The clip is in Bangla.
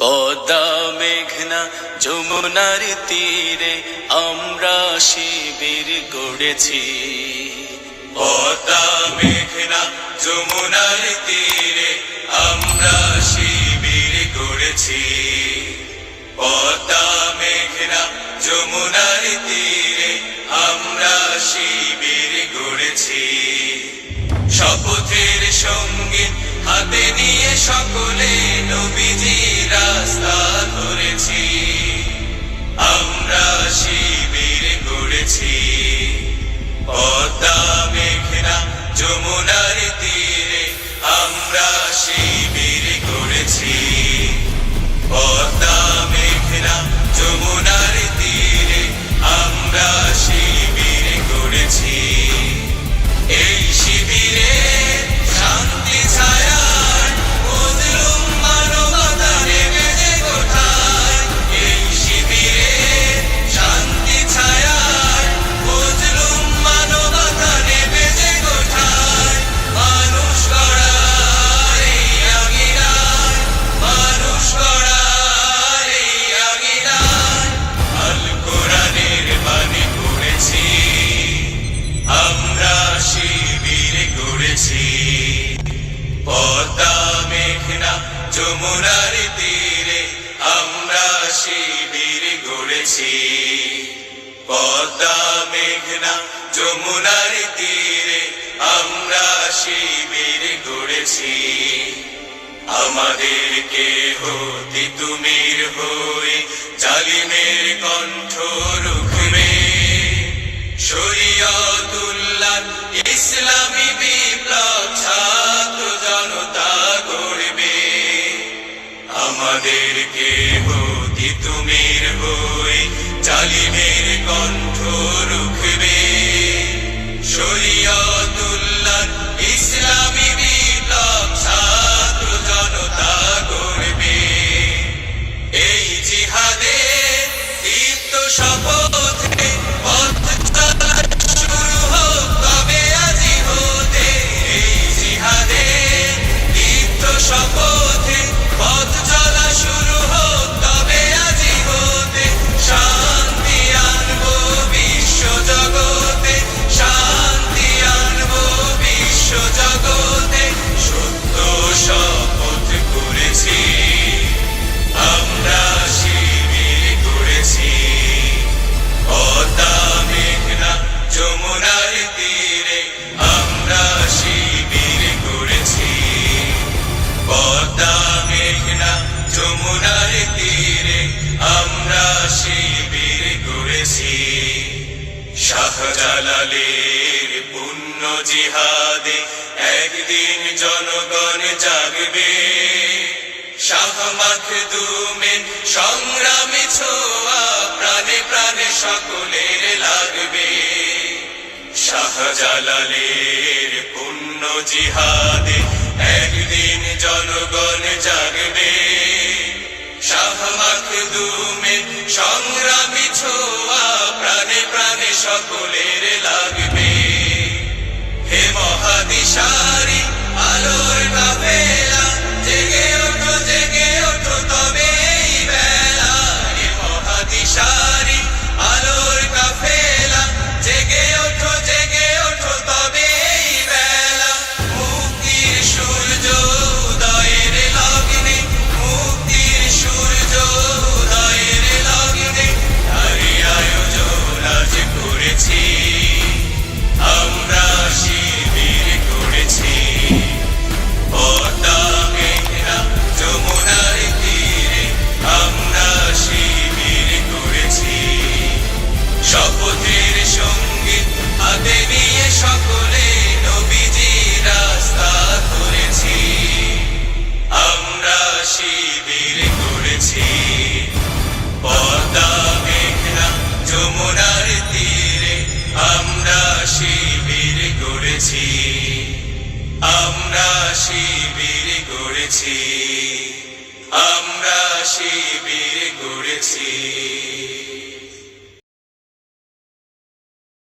পদা মেঘনা যমুনার তীরে আমরা শিবির গড়েছি। পদা মেঘনা যমুনার তীরে আমরা শিবির গড়েছি। পদা মেঘনা যমুনার তীরে আমরা শিবির গড়েছি। শপথের সঙ্গে হাতে নিয়ে সকল Come on. পদ্মা মেঘনা যমুনার তীরে আমরা শিবির আমাদের কে হতি তুমির হয়ে জালিমের কণ্ঠ রুখবে। শরীয়তুল্লাহ ইসলামী বিপ্লব ছাত্র জনতা গড়বে। আমাদেরকে হতি তুমির হয়ে আলিমের কণ্ঠরূপ। শাহজালালের পুণ্য জিহাদে একদিন জনগণ জাগবে। সংগ্রামে ছোয়া প্রাণে প্রাণে সকলের লাগবে। শাহজালালের পুণ্য জিহাদে একদিন জনগণ জাগবে। গড়েছি আমরা শিবির গড়েছি।